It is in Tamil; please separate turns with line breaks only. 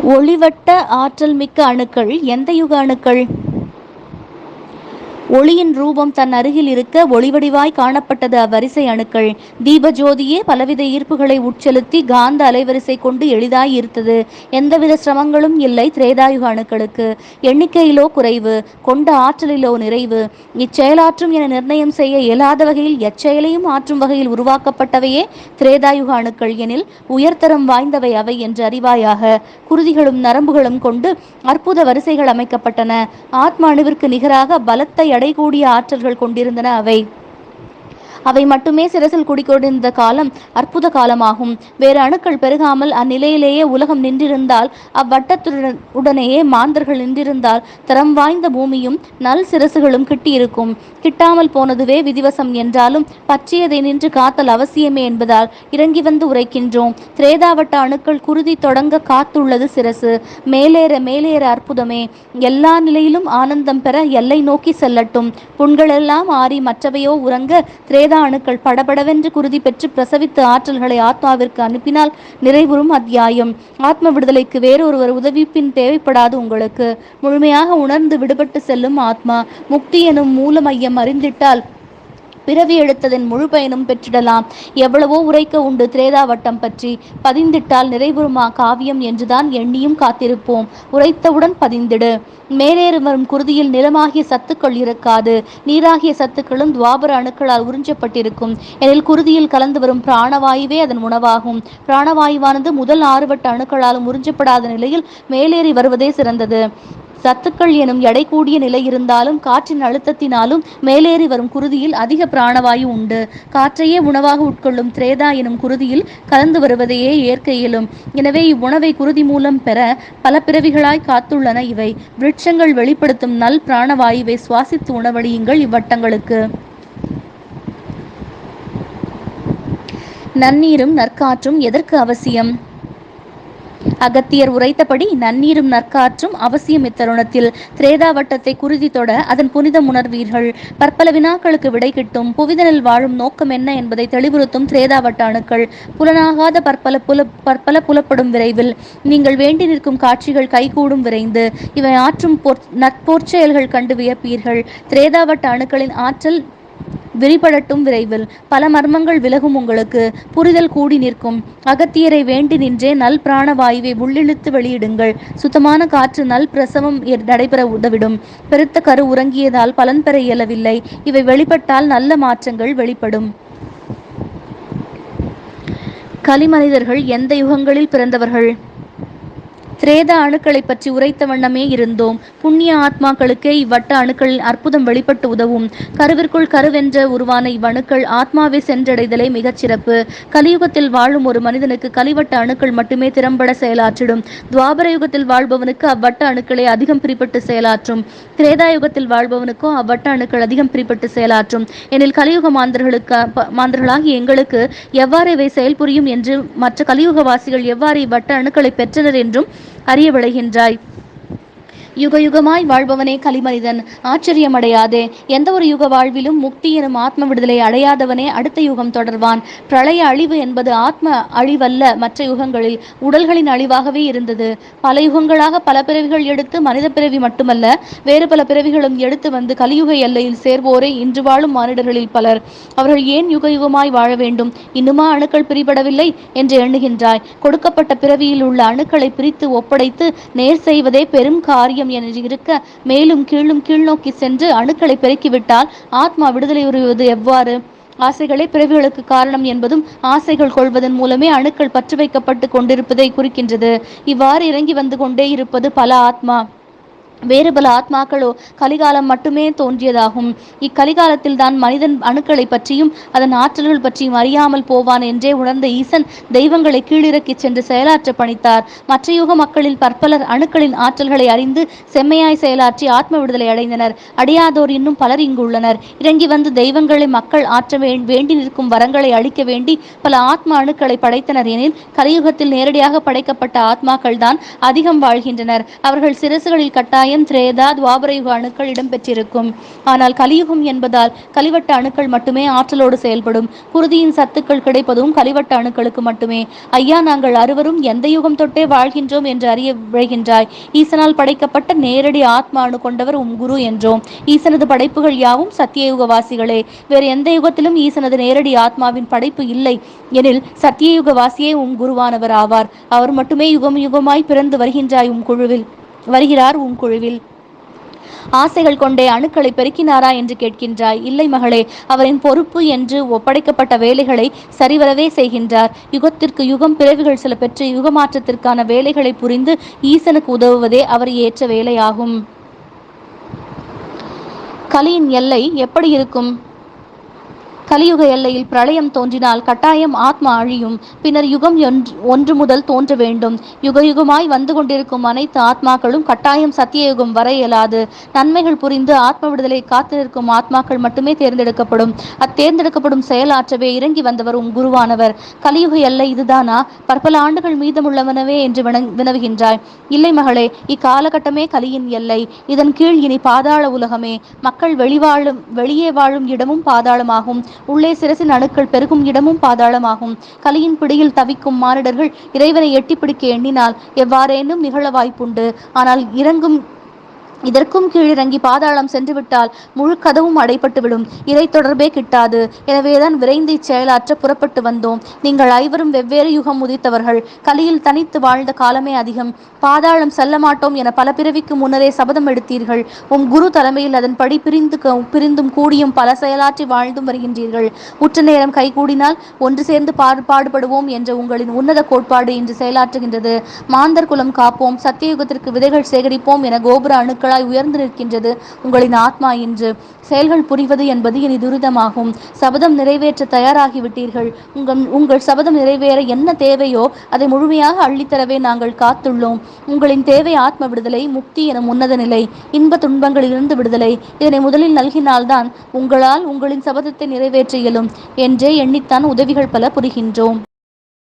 ஒளிவட்ட ஆற்றல் மிக்க அணுக்கள் எந்த யுக அணுக்கள்? ஒளியின் ரூபம் தன் அருகில் இருக்க ஒளிவடிவாய் காணப்பட்டது அவ்வரிசை அணுக்கள். தீபஜோதியே பலவித ஈர்ப்புகளை உட்செலுத்தி காந்த அலைவரிசை கொண்டு எளிதாய் ஈர்த்தது எந்தவித சிரமங்களும் இல்லை திரேதாயுக அணுக்களுக்கு. எண்ணிக்கையிலோ குறைவு கொண்ட ஆற்றலிலோ நிறைவு. இச்செயலாற்றும் என நிர்ணயம் செய்ய இயலாத வகையில் எச்செயலையும் ஆற்றும் வகையில் உருவாக்கப்பட்டவையே திரேதாயுக அணுக்கள் எனில் உயர்தரம் வாய்ந்தவை அவை என்று அறிவாயாக. குருதிகளும் நரம்புகளும் கொண்டு அற்புத வரிசைகள் அமைக்கப்பட்டன. ஆத்ம அணுவிற்கு நிகராக பலத்தை அடைகூடிய ஆற்றல்கள் கொண்டிருந்தன அவை. அவை மட்டுமே சிரசில் குடிக்கொண்டிருந்த காலம் அற்புத காலமாகும். வேறு அணுக்கள் பெருகாமல் அந்நிலையிலேயே உலகம் நின்றிருந்தால் அவ்வட்டத்துடன் உடனேயே மாந்தர்கள் நின்றிருந்தால் தரம் வாய்ந்த பூமியும் நல் சிரசுகளும் கிட்டியிருக்கும். கிட்டாமல் போனதுவே விதிவசம் என்றாலும் பற்றியதை நின்று காத்தல் அவசியமே என்பதால் இறங்கி வந்து உரைக்கின்றோம். திரேதாவட்ட அணுக்கள் குருதி தொடங்க காத்துள்ளது சிரசு. மேலேற மேலேற அற்புதமே. எல்லா நிலையிலும் ஆனந்தம் பெற எல்லை நோக்கி செல்லட்டும். புண்களெல்லாம் ஆறி மற்றவையோ உறங்க திரேத வேத அணுக்கள் படபடவென்று குருதி பெற்று பிரசவித்து ஆற்றல்களை ஆத்மாவிற்கு அனுப்பினால் நிறைவுறும் அத்தியாயம். ஆத்ம விடுதலைக்கு வேறொருவர் உதவிப்பின் தேவைப்படாது உங்களுக்கு. முழுமையாக உணர்ந்து விடுபட்டு செல்லும் ஆத்மா. முக்தி எனும் மூல மையம் அறிந்திட்டால் பிறவி எடுத்ததன் முழு பயனும் பெற்றிடலாம். எவ்வளவோ உரைக்க உண்டு திரேதாவட்டம் பற்றி. பதிந்திட்டால் நிறைவுறுமா காவியம் என்றுதான் எண்ணியும் காத்திருப்போம். உரைத்தவுடன் பதிந்திடு. மேலேறு வரும் குருதியில் நிலமாகிய சத்துக்கள் இருக்காது. நீராகிய சத்துக்களும் துவாபர அணுக்களால் உறிஞ்சப்பட்டிருக்கும். எனில் குருதியில் கலந்து வரும் பிராணவாயுவே அதன் உணவாகும். பிராணவாயுவானது முதல் ஆறுவட்ட அணுக்களாலும் உறிஞ்சப்படாத நிலையில் மேலேறி வருவதே சிறந்தது. சத்துக்கள் எனும் எடை கூடிய நிலை இருந்தாலும் காற்றின் அழுத்தத்தினாலும் மேலேறி வரும் குருதியில் அதிக பிராணவாயு உண்டு. காற்றையே உணவாக உட்கொள்ளும் திரேதா எனும் குருதியில் கலந்து வருவதையே ஏற்க இயலும். எனவே இவ்வுணவை குருதி மூலம் பெற பல பிறவிகளாய் காத்துள்ளன இவை. விருட்சங்கள் வெளிப்படுத்தும் நல் பிராணவாயுவை சுவாசித்து உணவழியுங்கள் இவ்வட்டங்களுக்கு. நன்னீரும் நற்காற்றும் எதற்கு அவசியம்? அகத்தியர் உரைத்தபடி நன்னீரும் நற்காற்றும் அவசியம் இத்தருணத்தில். திரேதாவட்டத்தை குருதி தொட அதன் புனிதம் உணர்வீர்கள். பற்பல வினாக்களுக்கு விடை கிட்டும் புவிதனில் வாழும் நோக்கம் என்ன என்பதை தெளிவுறுத்தும் திரேதாவட்ட அணுக்கள் புலனாகாத பற்பல புல பற்பல புலப்படும் விரைவில். நீங்கள் வேண்டி நிற்கும் காட்சிகள் கைகூடும் விரைந்து. இவை ஆற்றும் பொற் நற்பொற்செயல்கள் கண்டு வியப்பீர்கள். திரேதாவட்ட அணுக்களின் ஆற்றல் விரிபடட்டும் விரைவில். பல மர்மங்கள் விலகும் உங்களுக்கு. புரிதல் கூடி நிற்கும். அகத்தியரை வேண்டி நின்றே நல் பிராண வாயுவை உள்ளிழுத்து வெளியிடுங்கள். சுத்தமான காற்று நல் பிரசவம் நடைபெற உதவிடும். பெருத்த கரு உறங்கியதால் பலன் பெற இயலவில்லை. இவை வெளிப்பட்டால் நல்ல மாற்றங்கள் வெளிப்படும். கலிமனிதர்கள் எந்த யுகங்களில் பிறந்தவர்கள்? திரேத அணுக்களை பற்றி உரைத்த வண்ணமே இருந்தோம். புண்ணிய ஆத்மாக்களுக்கே இவ்வட்ட அணுக்களின் அற்புதம் வெளிப்பட்டு உதவும். கருவிற்குள் கருவென்ற உருவான இவ்வணுக்கள் ஆத்மாவை சென்றடைதலே மிகச்சிறப்பு கலியுகத்தில் வாழும் ஒரு மனிதனுக்கு கலிவட்ட அணுக்கள் மட்டுமே திறம்பட செயலாற்றிடும். துவாபர யுகத்தில் வாழ்பவனுக்கு அவ்வட்ட அணுக்களை அதிகம் பிரிப்பட்டு செயலாற்றும். திரேதாயுகத்தில் வாழ்பவனுக்கோ அவ்வட்ட அணுக்கள் அதிகம் பிரிப்பட்டு செயலாற்றும். எனில் கலியுக மாந்தர்களுக்கு மாந்தர்களாகி எங்களுக்கு எவ்வாறு இவை செயல்புரியும் என்று மற்ற கலியுகவாசிகள் எவ்வாறு இவ்வட்ட அணுக்களை பெற்றனர் என்றும் அறிய விளைகின்றாய். யுக யுகமாய் வாழ்பவனே கலிமனிதன் ஆச்சரியமடையாதே. எந்த ஒரு யுக வாழ்விலும் முக்தி எனும் ஆத்ம விடுதலை அடையாதவனே அடுத்த யுகம் தொடர்வான். பிரளய அழிவு என்பது ஆத்ம அழிவல்ல மற்ற யுகங்களில் உடல்களின் அழிவாகவே இருந்தது. பல யுகங்களாக பல பிறவிகள் எடுத்து மனித பிறவி மட்டுமல்ல வேறு பல பிறவிகளும் எடுத்து வந்து கலியுக எல்லையில் சேர்வோரே இன்று வாழும் மானிடர்களில் பலர். அவர்கள் ஏன் யுக யுகமாய் வாழ வேண்டும்? இன்னுமா அணுக்கள் பிரிபடவில்லை? என்று எண்ணுகின்றாய். கொடுக்கப்பட்ட பிறவியில் உள்ள அணுக்களை பிரித்து ஒப்படைத்து நேர் செய்வதே பெரும் காரியம். பாக்கியம் என்று இருக்க மேலும் கீழும் கீழ்நோக்கி சென்று அணுக்களை பெருக்கிவிட்டால் ஆத்மா விடுதலை உறுவது எவ்வாறு? ஆசைகளே பிறவிகளுக்கு காரணம் என்பதும் ஆசைகள் கொள்வதன் மூலமே அணுக்கள் பற்று வைக்கப்பட்டு கொண்டிருப்பதை குறிக்கின்றது. இவ்வாறு இறங்கி வந்து கொண்டே இருப்பது பல ஆத்மா. வேறு பல ஆத்மாக்களோ கலிகாலம் மட்டுமே தோன்றியதாகும். இக்கலிகாலத்தில் தான் மனிதன் அணுக்களை பற்றியும் அதன் ஆற்றல்கள் பற்றியும் அறியாமல் போவான் என்றே உணர்ந்த ஈசன் தெய்வங்களை கீழிறக்கிச் சென்று செயலாற்ற பணித்தார். மற்ற யுக மக்களில் பற்பலர் அணுக்களின் ஆற்றல்களை அறிந்து செம்மையாய் செயலாற்றி ஆத்ம விடுதலை அடைந்தனர். அடையாதோர் இன்னும் பலர் இங்கு உள்ளனர். இறங்கி வந்து தெய்வங்களை மக்கள் ஆற்ற வேண்டி நிற்கும் வரங்களை அளிக்க வேண்டி பல ஆத்ம அணுக்களை படைத்தனர் எனில் கலியுகத்தில் நேரடியாக படைக்கப்பட்ட ஆத்மாக்கள் தான் அதிகம் வாழ்கின்றனர். அவர்கள் சிரசுகளில் கட்டாய கட்டாயம் திரேதா துவாபரயுக அணுக்கள் இடம்பெற்றிருக்கும். ஆனால் கலியுகம் என்பதால் கலிவட்ட அணுக்கள் மட்டுமே ஆற்றலோடு செயல்படும். குருதியின் சத்துக்கள் கிடைப்பதும் கலிவட்ட அணுக்களுக்கு மட்டுமே. ஐயா நாங்கள் அறுவரும் எந்த யுகம் தொட்டே வாழ்கின்றோம் என்று அறிய விழைகின்றாய். ஈசனால் படைக்கப்பட்ட நேரடி ஆத்மா அணு கொண்டவர் உம் குரு என்றோம். ஈசனது படைப்புகள் யாவும் சத்தியயுக வாசிகளே வேறு எந்த யுகத்திலும் ஈசனது நேரடி ஆத்மாவின் படைப்பு இல்லை. எனில் சத்தியயுக வாசியே உம் குருவானவர் ஆவார். அவர் மட்டுமே யுகம் யுகமாய் பிறந்து வருகின்றாய் உம் குழுவில். வருகிறார் உன் குழுவில். ஆசைகள் கொண்டே அணுக்களை பெருக்கினாரா என்று கேட்கின்றாய். இல்லை மகளே அவரின் பொறுப்பு என்று ஒப்படைக்கப்பட்ட வேலைகளை சரிவரவே செய்கின்றார். யுகத்திற்கு யுகம் பிறவிகள் சில பெற்று யுகமாற்றத்திற்கான வேலைகளை புரிந்து ஈசனுக்கு உதவுவதே அவர் ஏற்ற வேலையாகும். கலியின் எல்லை எப்படி இருக்கும்? கலியுக எல்லையில் பிரளயம் தோன்றினால் கட்டாயம் ஆத்மா அழியும். பின்னர் யுகம் ஒன்று முதல் தோன்ற வேண்டும். யுக யுகமாய் வந்து கொண்டிருக்கும் அனைத்து ஆத்மாக்களும் கட்டாயம் சத்தியயுகம் வர இயலாது. நன்மைகள் புரிந்து ஆத்ம விடுதலை காத்திருக்கும் ஆத்மாக்கள் மட்டுமே தேர்ந்தெடுக்கப்படும். அத்தேர்ந்தெடுக்கப்படும் செயலாற்றவே இறங்கி வந்தவர் உன் குருவானவர். கலியுக எல்லை இதுதானா? பற்பல ஆண்டுகள் மீதமுள்ளவனவே என்று வினவுகின்றாய். இல்லை மகளே இக்காலகட்டமே கலியின் எல்லை. இதன் கீழ் இனி பாதாள உலகமே. மக்கள் வெளிவாழும் வெளியே வாழும் இடமும் பாதாளமாகும். உள்ளே சிரசின் அணுக்கள் பெருகும் இடமும் பாதாளமாகும். கலியின் பிடியில் தவிக்கும் மானிடர்கள் இறைவனை எட்டிப்பிடிக்க எண்ணினால் எவ்வாறேனும் நிகழ வாய்ப்புண்டு. ஆனால் இறங்கும் இதற்கும் கீழிறங்கி பாதாளம் சென்றுவிட்டால் முழு கதவும் அடைபட்டுவிடும். இறை தொடர்பே கிட்டாது. எனவேதான் விரைந்து இச்செயலாற்ற புறப்பட்டு வந்தோம். நீங்கள் ஐவரும் வெவ்வேறு யுகம் உதித்தவர்கள். கலியில் தனித்து வாழ்ந்த காலமே அதிகம். பாதாளம் செல்ல மாட்டோம் என பல பிறவிக்கு முன்னரே சபதம் எடுத்தீர்கள். உம் குரு தலைமையில் அதன்படி பிரிந்து பிரிந்தும் கூடியும் பல செயலாற்றி வாழ்ந்தும் வருகின்றீர்கள். உற்ற நேரம் கைகூடினால் ஒன்று சேர்ந்து பாடு பாடுபடுவோம் என்ற உங்களின் உன்னத கோட்பாடு இன்று செயலாற்றுகின்றது. மாந்தர் குலம் காப்போம். சத்தியுகத்திற்கு விதைகள் சேகரிப்போம் என கோபுர அணுக்கள் உங்களாய் உயர்ந்து நிற்கின்றது. உங்களின் ஆத்மா இன்று செயல்கள் புரிவது என்பது இனி துரிதமாகும். சபதம் நிறைவேற்ற தயாராகிவிட்டீர்கள். உங்கள் உங்கள் சபதம் நிறைவேற என்ன தேவையோ அதை முழுமையாக அள்ளித்தரவே நாங்கள் காத்துள்ளோம். உங்களின் தேவை ஆத்ம விடுதலை முக்தி என உன்னத நிலை இன்ப துன்பங்களிலிருந்து விடுதலை இதனை முதலில் நல்கினால்தான் உங்களால் உங்களின் சபதத்தை நிறைவேற்ற இயலும் என்றே எண்ணித்தான் உதவிகள் பல புரிகின்றோம்.